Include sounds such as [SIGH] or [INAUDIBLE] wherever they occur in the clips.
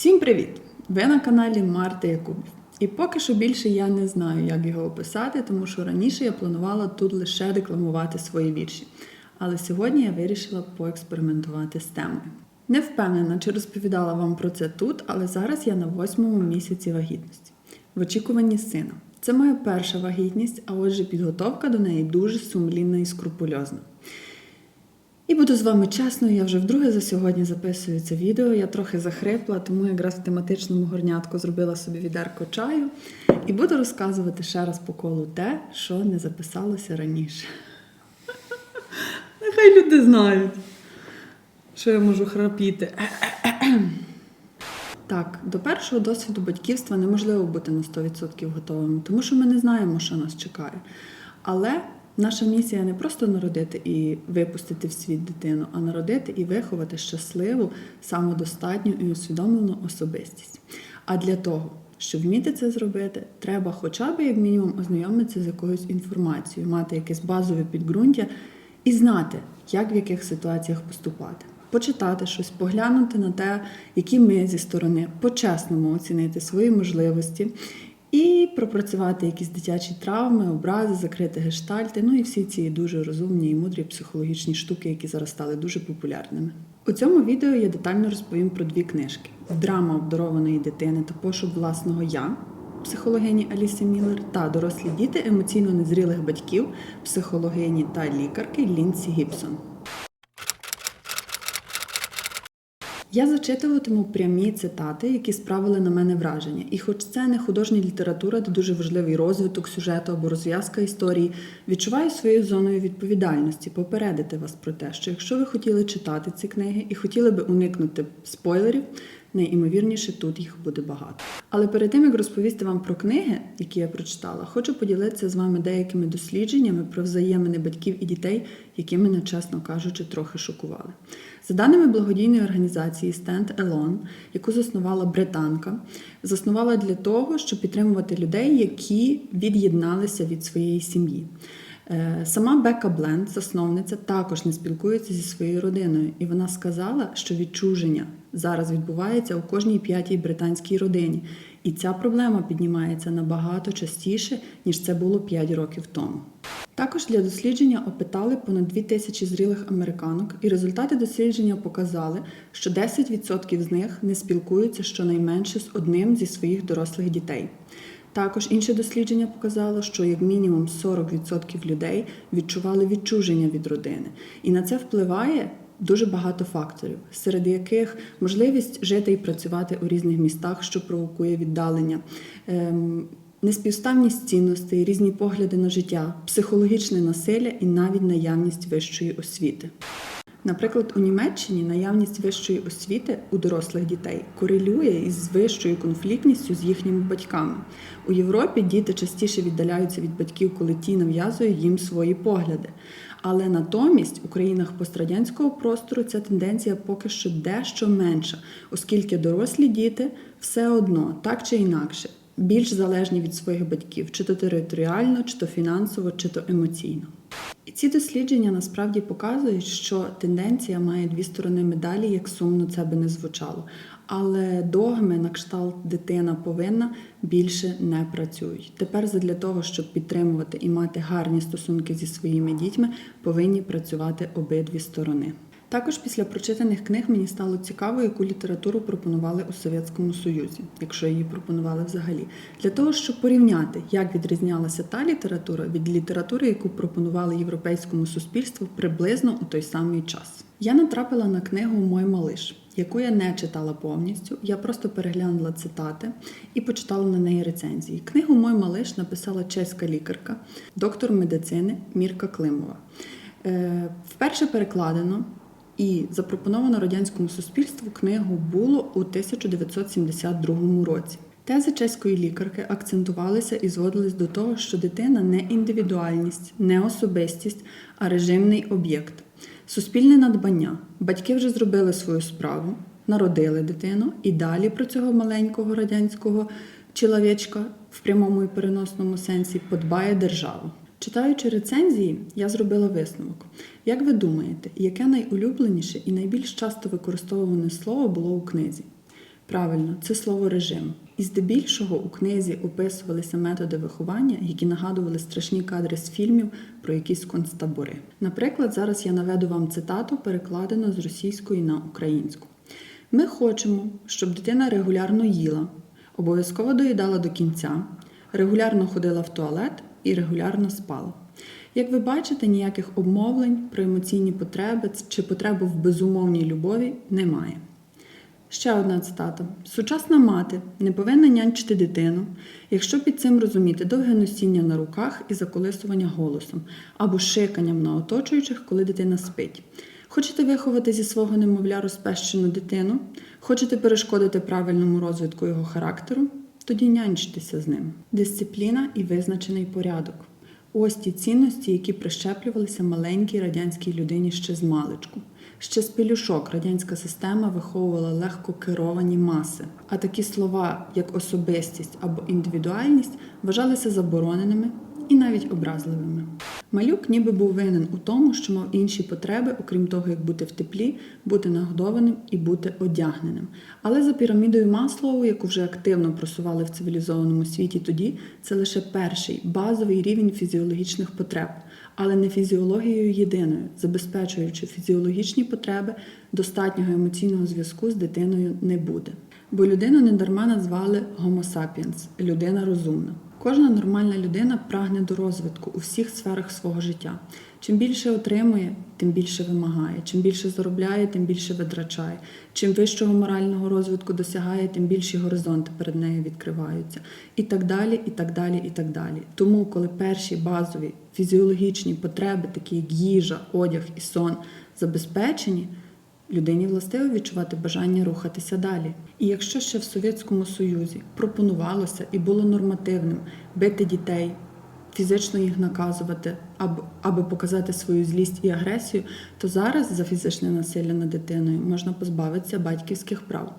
Всім привіт! Ви на каналі Марти Якубів. І поки що більше я не знаю, як його описати, тому що раніше я планувала тут лише декламувати свої вірші. Але сьогодні я вирішила поекспериментувати з темою. Не впевнена, чи розповідала вам про це тут, але зараз я на восьмому місяці вагітності, в очікуванні сина. Це моя перша вагітність, а отже, підготовка до неї дуже сумлінна і скрупульозна. І буду з вами чесною, я вже вдруге за сьогодні записую це відео. Я трохи захрипла, тому якраз в тематичному горнятку зробила собі відерко чаю і буду розказувати ще раз по колу те, що не записалося раніше. Нехай люди знають, що я можу храпіти. Так, до першого досвіду батьківства неможливо бути на 100% готовими, тому що ми не знаємо, що нас чекає. Але наша місія не просто народити і випустити в світ дитину, а народити і виховати щасливу, самодостатню і усвідомлену особистість. А для того, щоб вміти це зробити, треба хоча б як мінімум ознайомитися з якоюсь інформацією, мати якесь базове підґрунтя і знати, як в яких ситуаціях поступати. Почитати щось, поглянути на те, які ми зі сторони по-чесному оцінити свої можливості і пропрацювати якісь дитячі травми, образи, закрити гештальти, ну і всі ці дуже розумні і мудрі психологічні штуки, які зараз стали дуже популярними. У цьому відео я детально розповім про дві книжки: драма обдарованої дитини та пошук власного я. Психологині Алісі Міллер та дорослі діти емоційно незрілих батьків, психологині та лікарки Лінсі Гібсон. Я зачитуватиму прямі цитати, які справили на мене враження. І хоч це не художня література, де дуже важливий розвиток сюжету або розв'язка історії, відчуваю своєю зоною відповідальності попередити вас про те, що якщо ви хотіли читати ці книги і хотіли би уникнути спойлерів, найімовірніше тут їх буде багато. Але перед тим як розповісти вам про книги, які я прочитала, хочу поділитися з вами деякими дослідженнями про взаємини батьків і дітей, які мене, чесно кажучи, трохи шокували. За даними благодійної організації Stand Alone, яку заснувала британка, заснувала для того, щоб підтримувати людей, які від'єдналися від своєї сім'ї. Е, Сама Бека Бленд, засновниця, також не спілкується зі своєю родиною, і вона сказала, що відчуження зараз відбувається у кожній п'ятій британській родині, і ця проблема піднімається набагато частіше, ніж це було 5 років тому. Також для дослідження опитали понад 2 тисячі зрілих американок, і результати дослідження показали, що 10% з них не спілкуються щонайменше з одним зі своїх дорослих дітей. Також інше дослідження показало, що як мінімум 40% людей відчували відчуження від родини, і на це впливає дуже багато факторів, серед яких можливість жити і працювати у різних містах, що провокує віддалення. ем, Неспівставність цінностей, різні погляди на життя, психологічне насилля і навіть наявність вищої освіти. Наприклад, у Німеччині наявність вищої освіти у дорослих дітей корелює із вищою конфліктністю з їхніми батьками. У Європі діти частіше віддаляються від батьків, коли ті нав'язують їм свої погляди. Але натомість у країнах пострадянського простору ця тенденція поки що дещо менша, оскільки дорослі діти все одно так чи інакше більш залежні від своїх батьків, чи то територіально, чи то фінансово, чи то емоційно. І ці дослідження насправді показують, що тенденція має дві сторони медалі, як сумно це би не звучало. Але догми на кшталт дитина повинна більше не працюють. Тепер задля того, щоб підтримувати і мати гарні стосунки зі своїми дітьми, повинні працювати обидві сторони. Також після прочитаних книг мені стало цікаво, яку літературу пропонували у Совєтському Союзі, якщо її пропонували взагалі, для того, щоб порівняти, як відрізнялася та література від літератури, яку пропонували європейському суспільству приблизно у той самий час. Я натрапила на книгу Мой малиш, яку я не читала повністю. Я просто переглянула цитати і почитала на неї рецензії. Книгу Мой малиш написала чеська лікарка, доктор медицини Мірка Климова. Е, Вперше перекладено і запропоновано радянському суспільству книгу було у 1972 році. Тези чеської лікарки акцентувалися і зводились до того, що дитина не індивідуальність, не особистість, а режимний об'єкт. Суспільне надбання. Батьки вже зробили свою справу, народили дитину, і далі про цього маленького радянського чоловічка в прямому і переносному сенсі подбає держава. Читаючи рецензії, я зробила висновок. Як ви думаєте, яке найулюбленіше і найбільш часто використовуване слово було у книзі? Правильно, це слово режим. І здебільшого у книзі описувалися методи виховання, які нагадували страшні кадри з фільмів про якісь концтабори. Наприклад, зараз я наведу вам цитату, перекладену з російської на українську. Ми хочемо, щоб дитина регулярно їла, обов'язково доїдала до кінця, регулярно ходила в туалет і регулярно спала. Як ви бачите, ніяких обмовлень про емоційні потреби чи потребу в безумовній любові немає. Ще одна цитата: сучасна мати не повинна нянчити дитину, якщо під цим розуміти довге носіння на руках і заколисування голосом або шиканням на оточуючих, коли дитина спить. Хочете виховати зі свого немовля розпещену дитину? Хочете перешкодити правильному розвитку його характеру? Тоді нянчтеся з ним. Дисципліна і визначений порядок. Ось ті цінності, які прищеплювалися маленькій радянській людині ще з маличку. Ще з пелюшок радянська система виховувала легко керовані маси, а такі слова, як особистість або індивідуальність, вважалися забороненими і навіть образливими. Малюк ніби був винен у тому, що мав інші потреби, окрім того, як бути в теплі, бути нагодованим і бути одягненим. Але за пірамідою Маслоу, яку вже активно просували в цивілізованому світі тоді, це лише перший базовий рівень фізіологічних потреб, але не фізіологією єдиною, забезпечуючи фізіологічні потреби, достатнього емоційного зв'язку з дитиною не буде. Бо людину недарма назвали Homo sapiens – людина розумна. Кожна нормальна людина прагне до розвитку у всіх сферах свого життя. Чим більше отримує, тим більше вимагає. Чим більше заробляє, тим більше витрачає. Чим вищого морального розвитку досягає, тим більші горизонти перед нею відкриваються. І так далі, і так далі, і так далі. Тому, коли перші базові фізіологічні потреби, такі як їжа, одяг і сон, забезпечені. Людині властиво відчувати бажання рухатися далі. І якщо ще в Совєтському Союзі пропонувалося і було нормативним бити дітей, фізично їх наказувати, аби, показати свою злість і агресію, то зараз за фізичне насилля над дитиною можна позбавитися батьківських прав.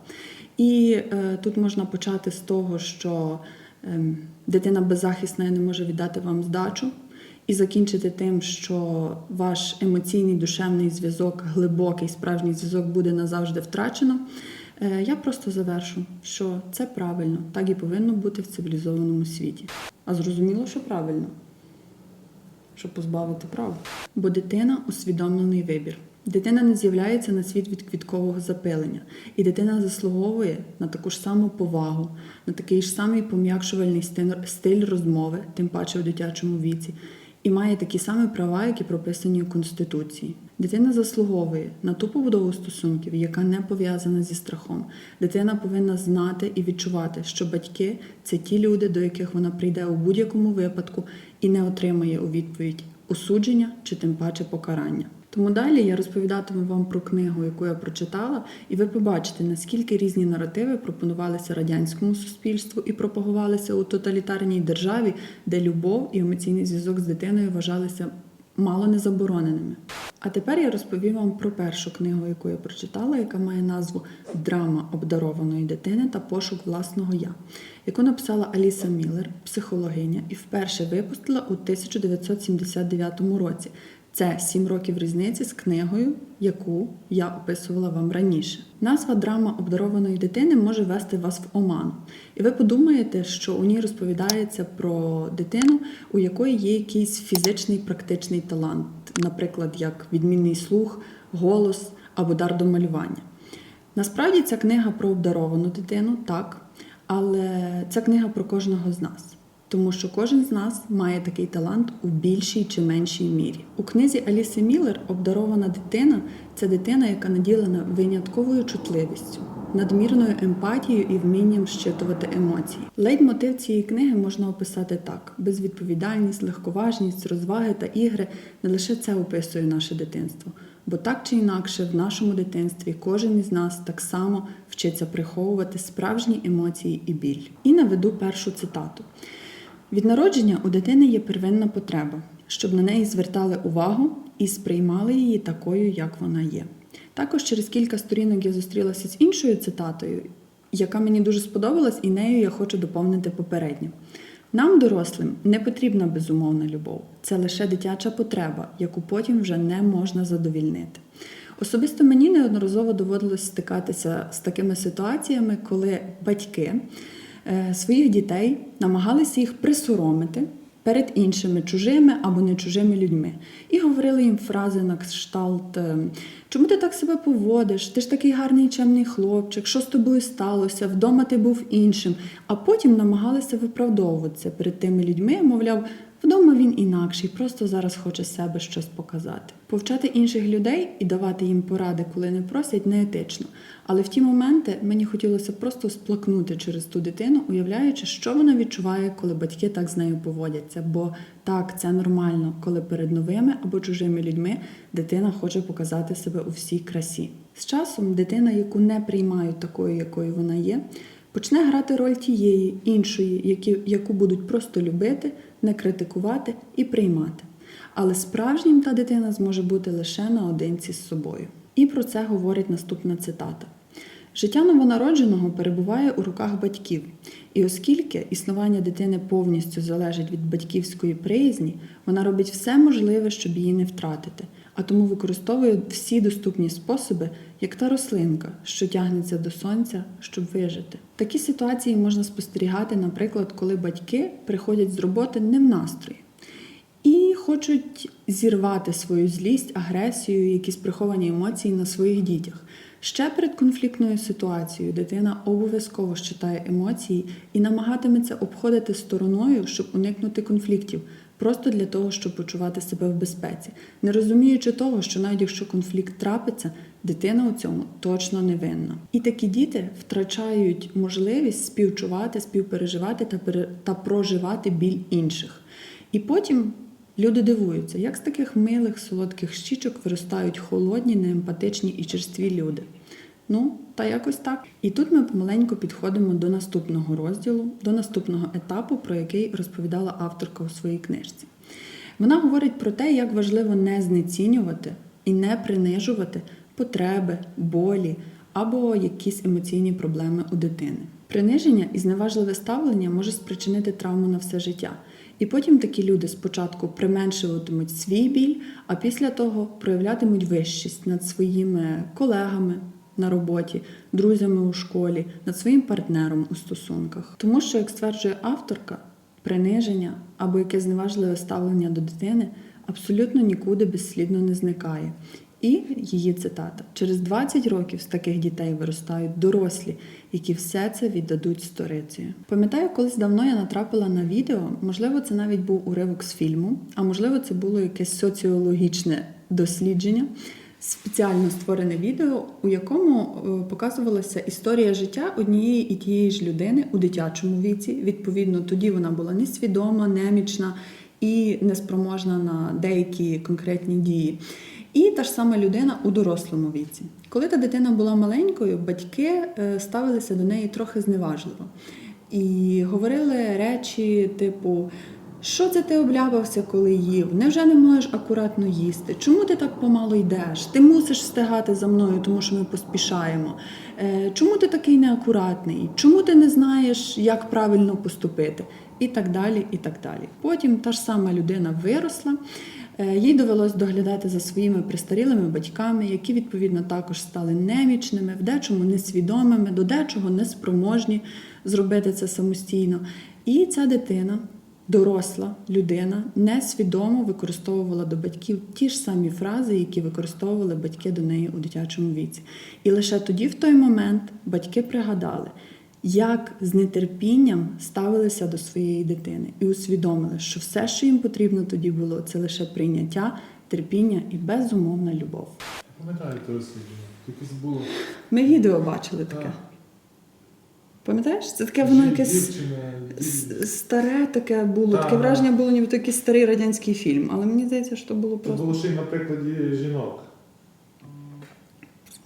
І е, тут можна почати з того, що е, дитина беззахисна і не може віддати вам здачу. І закінчити тим, що ваш емоційний душевний зв'язок, глибокий справжній зв'язок буде назавжди втрачено. Е, Я просто завершу, що це правильно, так і повинно бути в цивілізованому світі. А зрозуміло, що правильно, щоб позбавити прав. Бо дитина усвідомлений вибір. Дитина не з'являється на світ від квіткового запилення, і дитина заслуговує на таку ж саму повагу, на такий ж самий пом'якшувальний стиль- розмови, тим паче в дитячому віці, і має такі самі права, які прописані у Конституції. Дитина заслуговує на ту побудову стосунків, яка не пов'язана зі страхом. Дитина повинна знати і відчувати, що батьки це ті люди, до яких вона прийде у будь-якому випадку і не отримає у відповідь осудження чи тим паче покарання. Тому далі я розповідатиму вам про книгу, яку я прочитала, і ви побачите, наскільки різні наративи пропонувалися радянському суспільству і пропагувалися у тоталітарній державі, де любов і емоційний зв'язок з дитиною вважалися мало не забороненими. А тепер я розповім вам про першу книгу, яку я прочитала, яка має назву Драма обдарованої дитини та пошук власного я, яку написала Аліса Міллер, психологиня, і вперше випустила у 1979 році. Це сім років різниці з книгою, яку я описувала вам раніше. Назва драма обдарованої дитини може вести вас в оману. І ви подумаєте, що у ній розповідається про дитину, у якої є якийсь фізичний практичний талант, наприклад, як відмінний слух, голос або дар до малювання. Насправді ця книга про обдаровану дитину, так, але ця книга про кожного з нас. Тому що кожен з нас має такий талант у більшій чи меншій мірі. У книзі Аліси Міллер обдарована дитина це дитина, яка наділена винятковою чутливістю, надмірною емпатією і вмінням щитувати емоції. Лейтмотив цієї книги можна описати так: безвідповідальність, легковажність, розваги та ігри не лише це описує наше дитинство. Бо так чи інакше, в нашому дитинстві кожен із нас так само вчиться приховувати справжні емоції і біль. І наведу першу цитату. Від народження у дитини є первинна потреба, щоб на неї звертали увагу і сприймали її такою, як вона є. Також через кілька сторінок я зустрілася з іншою цитатою, яка мені дуже сподобалась, і нею я хочу доповнити попередню. Нам, дорослим, не потрібна безумовна любов. Це лише дитяча потреба, яку потім вже не можна задовільнити. Особисто мені неодноразово доводилось стикатися з такими ситуаціями, коли батьки своїх дітей намагалися їх присоромити перед іншими чужими або не чужими людьми і говорили їм фрази на кшталт: е, чому ти так себе поводиш? Ти ж такий гарний чемний хлопчик, що з тобою сталося? Вдома ти був іншим. А потім намагалися виправдовуватися перед тими людьми, мовляв. Вдома він інакший, просто зараз хоче себе щось показати. Повчати інших людей і давати їм поради, коли не просять, неетично. Але в ті моменти мені хотілося просто сплакнути через ту дитину, уявляючи, що вона відчуває, коли батьки так з нею поводяться. Бо так, це нормально, коли перед новими або чужими людьми дитина хоче показати себе у всій красі. З часом дитина, яку не приймають такою, якою вона є, почне грати роль тієї іншої, яку будуть просто любити, не критикувати і приймати. Але справжнім та дитина зможе бути лише наодинці з собою. І про це говорить наступна цитата. Життя новонародженого перебуває у руках батьків, і оскільки існування дитини повністю залежить від батьківської приязні, вона робить все можливе, щоб її не втратити, а тому використовує всі доступні способи, як та рослинка, що тягнеться до сонця, щоб вижити. Такі ситуації можна спостерігати, наприклад, коли батьки приходять з роботи не в настрої і хочуть зірвати свою злість, агресію, якісь приховані емоції на своїх дітях. Ще перед конфліктною ситуацією дитина обов'язково щитає емоції і намагатиметься обходити стороною, щоб уникнути конфліктів, просто для того, щоб почувати себе в безпеці, не розуміючи того, що навіть якщо конфлікт трапиться, дитина у цьому точно не винна. І такі діти втрачають можливість співчувати, співпереживати та пере- та проживати біль інших. І потім люди дивуються, як з таких милих, солодких щічок виростають холодні, неемпатичні і черстві люди. Ну, та якось так. І тут ми помаленьку підходимо до наступного розділу, до наступного етапу, про який розповідала авторка у своїй книжці. Вона говорить про те, як важливо не знецінювати і не принижувати потреби, болі або якісь емоційні проблеми у дитини. Приниження і зневажливе ставлення може спричинити травму на все життя. І потім такі люди спочатку применшуватимуть свій біль, а після того проявлятимуть вищість над своїми колегами на роботі, друзями у школі, над своїм партнером у стосунках. Тому що, як стверджує авторка, приниження або якесь зневажливе ставлення до дитини абсолютно нікуди безслідно не зникає. І її цитата: через 20 років з таких дітей виростають дорослі, які все це віддадуть сторицею. Пам'ятаю, колись давно я натрапила на відео, можливо, це навіть був уривок з фільму, а можливо, це було якесь соціологічне дослідження, спеціально створене відео, у якому е, показувалася історія життя однієї і тієї ж людини у дитячому віці. Відповідно, тоді вона була несвідома, немічна і неспроможна на деякі конкретні дії. І та ж сама людина у дорослому віці. Коли та дитина була маленькою, батьки е, ставилися до неї трохи зневажливо і говорили речі, типу. Що це ти обляпався, коли їв? Невже не можеш акуратно їсти? Чому ти так помало йдеш? Ти мусиш встигати за мною, тому що ми поспішаємо. Е, Чому ти такий неакуратний? Чому ти не знаєш, як правильно поступити? І так далі, і так далі. Потім та ж сама людина виросла. Е, Їй довелось доглядати за своїми престарілими батьками, які відповідно також стали немічними, в дечому несвідомими, до дечого неспроможні зробити це самостійно. І ця дитина, доросла людина, несвідомо використовувала до батьків ті ж самі фрази, які використовували батьки до неї у дитячому віці. І лише тоді, в той момент, батьки пригадали, як з нетерпінням ставилися до своєї дитини і усвідомили, що все, що їм потрібно тоді було, це лише прийняття, терпіння і безумовна любов. Пам'ятаю те дослідження. Якось було. Ми відео бачили таке. Пам'ятаєш? Це таке воно якесь дівчина, старе таке було. Так, Таке враження було, ніби якийсь старий радянський фільм. Але мені здається, що було Це було ще й на прикладі жінок.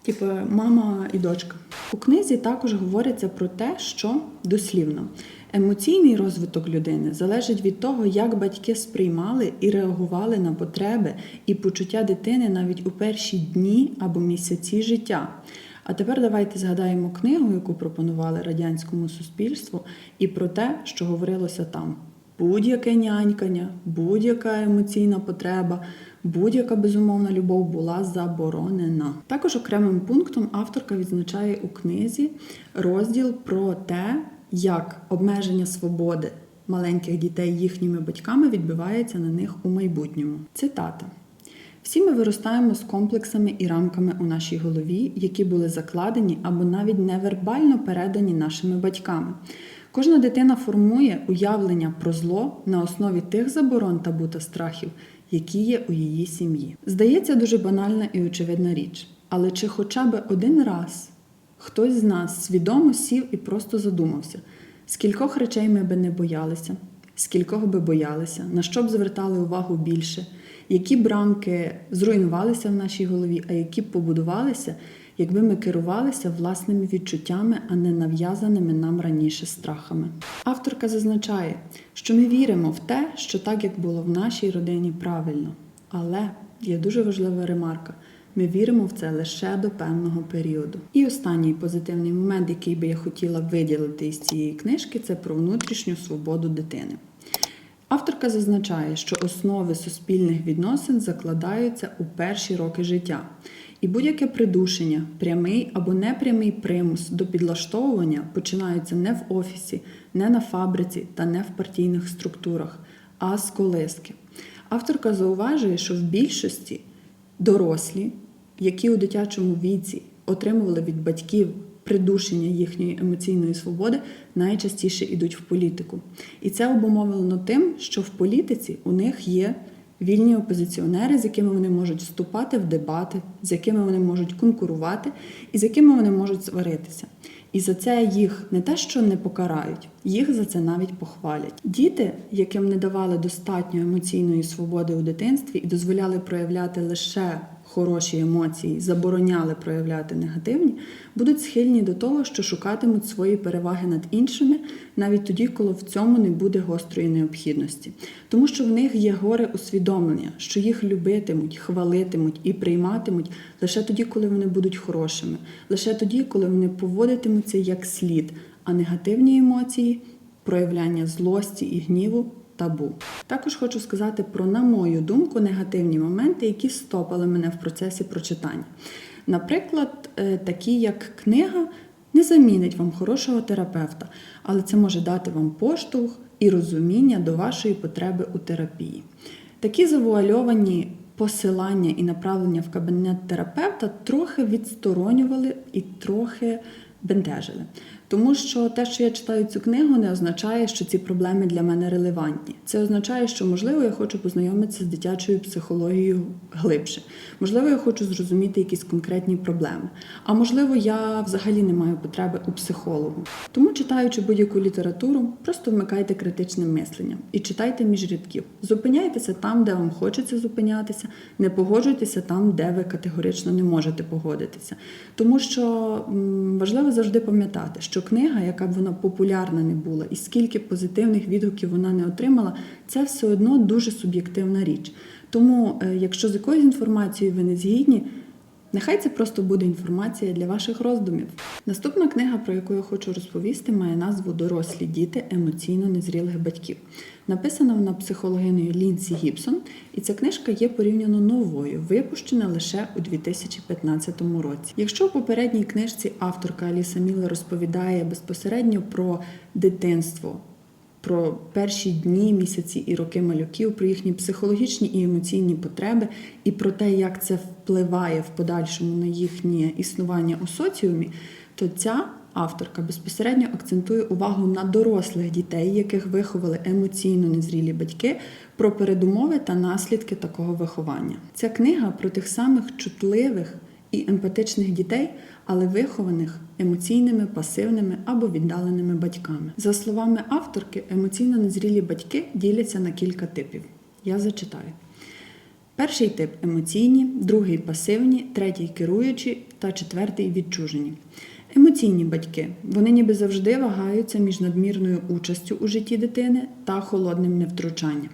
типу мама і дочка. У книзі також говориться про те, що дослівно емоційний розвиток людини залежить від того, як батьки сприймали і реагували на потреби і почуття дитини навіть у перші дні або місяці життя. А тепер давайте згадаємо книгу, яку пропонували радянському суспільству, і про те, що говорилося там. Будь-яке нянькання, будь-яка емоційна потреба будь-яка безумовна любов була заборонена. Також окремим пунктом авторка відзначає у книзі розділ про те, як обмеження свободи маленьких дітей їхніми батьками відбивається на них у майбутньому. Цитата. Всі ми виростаємо з комплексами і рамками у нашій голові, які були закладені або навіть невербально передані нашими батьками. Кожна дитина формує уявлення про зло на основі тих заборон табу та страхів, які є у її сім'ї. Здається, дуже банальна і очевидна річ, але чи хоча б один раз хтось з нас свідомо сів і просто задумався, скількох речей ми би не боялися, скількох би боялися, на що б звертали увагу більше, які б зруйнувалися в нашій голові, а які побудувалися, якби ми керувалися власними відчуттями, а не нав'язаними нам раніше страхами. Авторка зазначає, що ми віримо в те, що так як було в нашій родині правильно. Але є дуже важлива ремарка. Ми віримо в це лише до певного періоду. І останній позитивний момент, який би я хотіла виділити із цієї книжки, це про внутрішню свободу дитини. Авторка зазначає, що основи суспільних відносин закладаються у перші роки життя, і будь-яке придушення, прямий або непрямий примус до підлаштовування починаються не в офісі, не на фабриці та не в партійних структурах, а з колиски. Авторка зауважує, що в більшості дорослі, які у дитячому віці отримували від батьків придушення їхньої емоційної свободи, найчастіше йдуть в політику. І це обумовлено тим, що в політиці у них є вільні опозиціонери, з якими вони можуть вступати в дебати, з якими вони можуть конкурувати і з якими вони можуть сваритися. І за це їх не те, що не покарають, їх за це навіть похвалять. Діти, яким не давали достатньо емоційної свободи у дитинстві і дозволяли проявляти лише хороші емоції, забороняли проявляти негативні, будуть схильні до того, що шукатимуть свої переваги над іншими, навіть тоді, коли в цьому не буде гострої необхідності. Тому що в них є горе усвідомлення, що їх любитимуть, хвалитимуть і прийматимуть лише тоді, коли вони будуть хорошими, лише тоді, коли вони поводитимуться як слід, а негативні емоції, проявляння злості і гніву табу. Також хочу сказати про, на мою думку, негативні моменти, які стопали мене в процесі прочитання. Наприклад, е, такі як книга не замінить вам хорошого терапевта, але це може дати вам поштовх і розуміння до вашої потреби у терапії. Такі завуальовані посилання і направлення в кабінет терапевта трохи відсторонювали і трохи бентежили. Тому що те, що я читаю цю книгу, не означає, що ці проблеми для мене релевантні. Це означає, що можливо я хочу познайомитися з дитячою психологією глибше. Можливо, я хочу зрозуміти якісь конкретні проблеми. А можливо, я взагалі не маю потреби у психологу. Тому, читаючи будь-яку літературу, просто вмикайте критичне мислення і читайте між рядків. Зупиняйтеся там, де вам хочеться зупинятися, не погоджуйтеся там, де ви категорично не можете погодитися. Тому що важливо завжди пам'ятати, що книга, яка б вона популярна не була, і скільки позитивних відгуків вона не отримала, це все одно дуже суб'єктивна річ. Тому, е, якщо з якоюсь інформацією ви не згідні, Нехай це просто буде інформація для ваших роздумів. Наступна книга, про яку я хочу розповісти, має назву Дорослі діти емоційно незрілих батьків. Написана вона психологиною Лінсі Гібсон, і ця книжка є порівняно новою, випущена лише у 2015 році. Якщо у попередній книжці авторка Аліса Міллер розповідає безпосередньо про дитинство, про перші дні, місяці і роки малюків, про їхні психологічні і емоційні потреби, і про те, як це впливає в подальшому на їхнє існування у соціумі, то ця авторка безпосередньо акцентує увагу на дорослих дітей, яких виховали емоційно незрілі батьки, про передумови та наслідки такого виховання. Ця книга про тих самих чутливих і емпатичних дітей, але вихованих емоційними, пасивними або віддаленими батьками. За словами авторки, емоційно незрілі батьки діляться на кілька типів. Я зачитаю. Перший тип емоційні, другий пасивні, третій керуючі та четвертий відчужені. Емоційні батьки вони ніби завжди вагаються між надмірною участю у житті дитини та холодним невтручанням.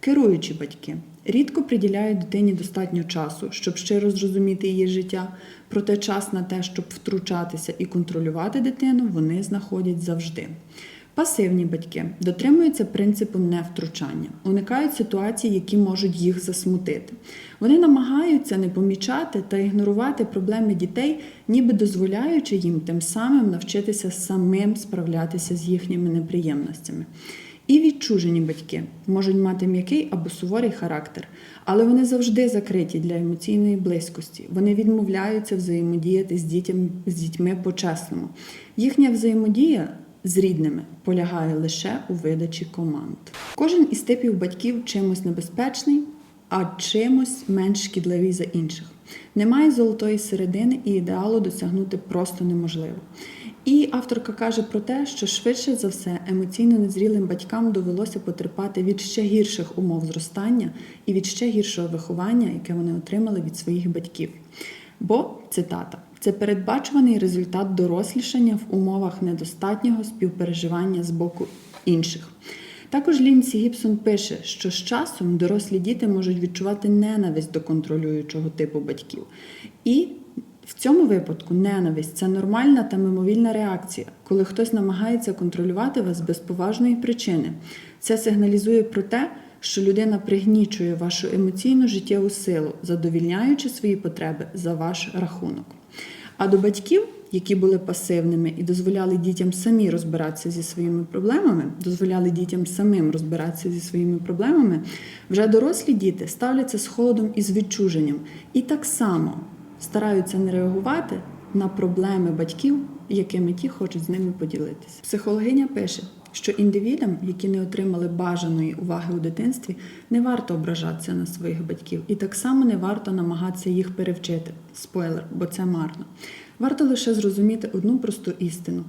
Керуючі батьки рідко приділяють дитині достатньо часу, щоб щиро зрозуміти її життя, проте час на те, щоб втручатися і контролювати дитину, вони знаходять завжди. Пасивні батьки дотримуються принципу невтручання, уникають ситуацій, які можуть їх засмутити. Вони намагаються не помічати та ігнорувати проблеми дітей, ніби дозволяючи їм тим самим навчитися самим справлятися з їхніми неприємностями. І відчужені батьки можуть мати м'який або суворий характер, але вони завжди закриті для емоційної близькості. Вони відмовляються взаємодіяти з дітям з дітьми по-чесному. Їхня взаємодія з рідними полягає лише у видачі команд. Кожен із типів батьків чимось небезпечний, а чимось менш шкідливий за інших. Немає золотої середини і ідеалу досягнути просто неможливо. І авторка каже про те, що швидше за все емоційно незрілим батькам довелося потерпати від ще гірших умов зростання і від ще гіршого виховання, яке вони отримали від своїх батьків. Бо цитата. Це передбачуваний результат дорослішання в умовах недостатнього співпереживання з боку інших. Також Лінсі Гібсон пише, що з часом дорослі діти можуть відчувати ненависть до контролюючого типу батьків. І в цьому випадку ненависть це нормальна та мимовільна реакція, коли хтось намагається контролювати вас без поважної причини. Це сигналізує про те, що людина пригнічує вашу емоційну життєву силу, задовільняючи свої потреби за ваш рахунок. А до батьків, які були пасивними і дозволяли дітям самі розбиратися зі своїми проблемами, дозволяли дітям самим розбиратися зі своїми проблемами, вже дорослі діти ставляться з холодом і з відчуженням, і так само стараються не реагувати на проблеми батьків, якими ті хочуть з ними поділитися. Психологиня пише, що індивідам, які не отримали бажаної уваги у дитинстві, не варто ображатися на своїх батьків, і так само не варто намагатися їх перевчити. Спойлер, бо це марно. Варто лише зрозуміти одну просту істину: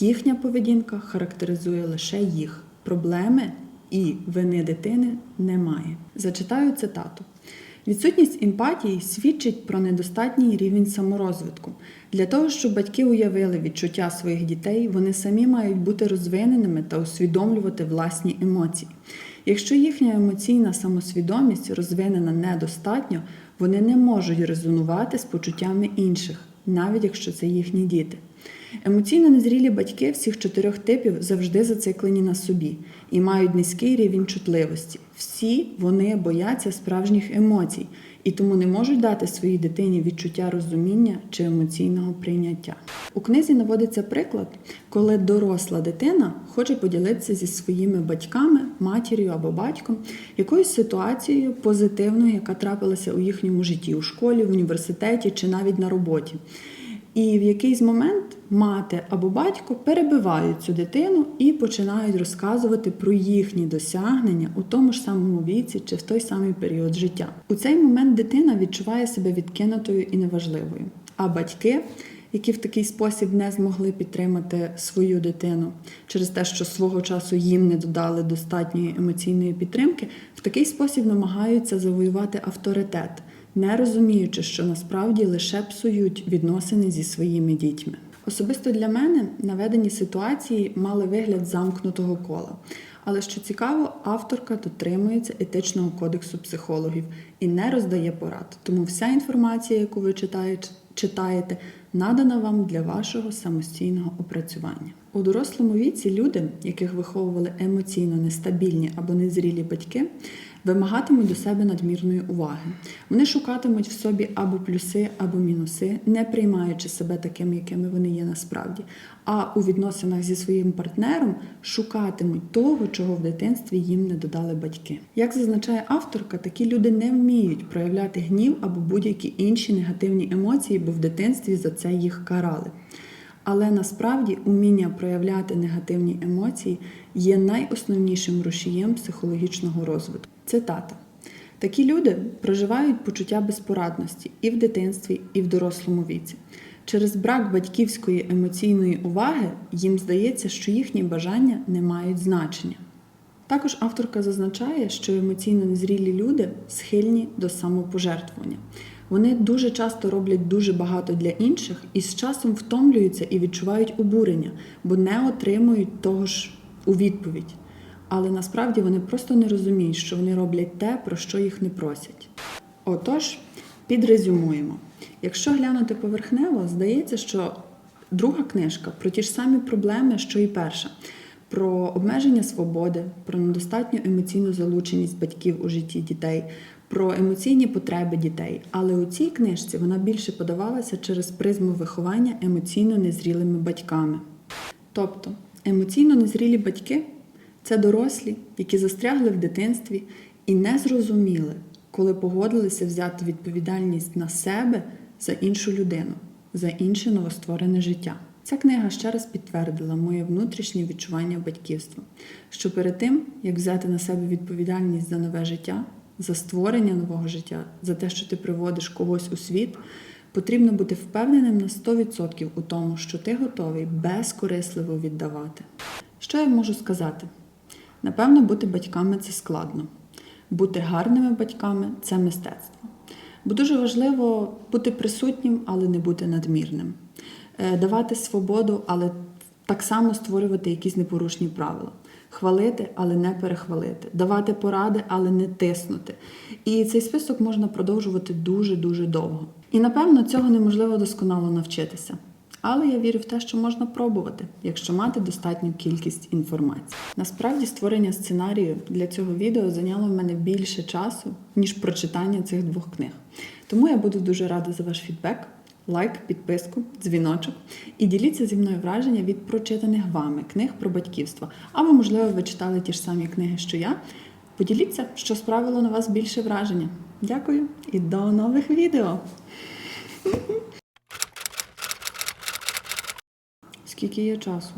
їхня поведінка характеризує лише їх. Проблеми і вини дитини немає. Зачитаю цитату. Відсутність емпатії свідчить про недостатній рівень саморозвитку. Для того, щоб батьки уявили відчуття своїх дітей, вони самі мають бути розвиненими та усвідомлювати власні емоції. Якщо їхня емоційна самосвідомість розвинена недостатньо, вони не можуть резонувати з почуттями інших, навіть якщо це їхні діти. Емоційно незрілі батьки всіх чотирьох типів завжди зациклені на собі і мають низький рівень чутливості. Всі вони бояться справжніх емоцій і тому не можуть дати своїй дитині відчуття розуміння чи емоційного прийняття. У книзі наводиться приклад, коли доросла дитина хоче поділитися зі своїми батьками, матір'ю або батьком якоюсь ситуацією позитивною, яка трапилася у їхньому житті у школі, в університеті чи навіть на роботі. І в якийсь момент мати або батько перебивають цю дитину і починають розказувати про їхні досягнення у тому ж самому віці чи в той самий період життя. У цей момент дитина відчуває себе відкинутою і неважливою. А батьки, які в такий спосіб не змогли підтримати свою дитину через те, що свого часу їм не додали достатньої емоційної підтримки, в такий спосіб намагаються завоювати авторитет не розуміючи, що насправді лише псують відносини зі своїми дітьми. Особисто для мене наведені ситуації мали вигляд замкнутого кола. Але що цікаво, авторка дотримується етичного кодексу психологів і не роздає порад. Тому вся інформація, яку ви читаєте, надана вам для вашого самостійного опрацювання. У дорослому віці люди, яких виховували емоційно нестабільні або незрілі батьки, вимагатимуть до себе надмірної уваги. Вони шукатимуть в собі або плюси, або мінуси, не приймаючи себе такими, якими вони є насправді. А у відносинах зі своїм партнером шукатимуть того, чого в дитинстві їм не додали батьки. Як зазначає авторка, такі люди не вміють проявляти гнів або будь-які інші негативні емоції, бо в дитинстві за це їх карали. Але насправді уміння проявляти негативні емоції є найосновнішим рушієм психологічного розвитку. Цитата. Такі люди проживають почуття безпорадності і в дитинстві, і в дорослому віці. Через брак батьківської емоційної уваги їм здається, що їхні бажання не мають значення. Також авторка зазначає, що емоційно незрілі люди схильні до самопожертвування. Вони дуже часто роблять дуже багато для інших і з часом втомлюються і відчувають обурення, бо не отримують того ж у відповідь. Але насправді вони просто не розуміють, що вони роблять те, про що їх не просять. Отож, підрезюмуємо. Якщо глянути поверхнево, здається, що друга книжка про ті ж самі проблеми, що і перша. про обмеження свободи, про недостатню емоційну залученість батьків у житті дітей, про емоційні потреби дітей. Але у цій книжці вона більше подавалася через призму виховання емоційно незрілими батьками. Тобто емоційно незрілі батьки це дорослі, які застрягли в дитинстві і не зрозуміли, коли погодилися взяти відповідальність на себе за іншу людину, за інше новостворене життя. Ця книга ще раз підтвердила моє внутрішнє відчування батьківства, що перед тим, як взяти на себе відповідальність за нове життя, за створення нового життя, за те, що ти приводиш когось у світ, потрібно бути впевненим на 100% у тому, що ти готовий безкорисливо віддавати. Що я можу сказати? Напевно, бути батьками це складно. Бути гарними батьками це мистецтво. Бо дуже важливо бути присутнім, але не бути надмірним, Е, давати свободу, але так само створювати якісь непорушні правила. Хвалити, але не перехвалити, давати поради, але не тиснути. І цей список можна продовжувати дуже-дуже довго. І напевно цього неможливо досконало навчитися. Але я вірю в те, що можна пробувати, якщо мати достатню кількість інформації. Насправді створення сценарію для цього відео зайняло в мене більше часу, ніж прочитання цих двох книг. Тому я буду дуже рада за ваш фідбек, лайк, підписку, дзвіночок і діліться зі мною враження від прочитаних вами книг про батьківство. Або, можливо, ви читали ті ж самі книги, що я. Поділіться, що справило на вас більше враження. Дякую і до нових відео! Скільки є часу?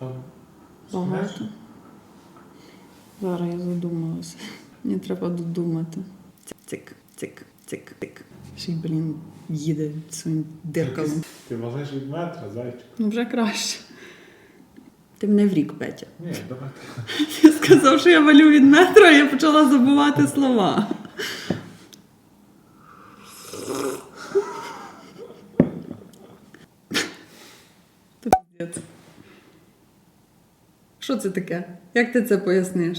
Там Багато. Зараз я задумалася. [LAUGHS] Мені треба додумати. Цик, цик, цик, цик. Ще й, блін, їде своїм диркалом. Ти вважаєш від метра, зайчик? Ну, вже краще. Ти мене в рік, Петя. Ні, давай. [LAUGHS] Я сказав, що я валю від метра, і я почала забувати слова. Та пиздець. Що це таке? Як ти це поясниш?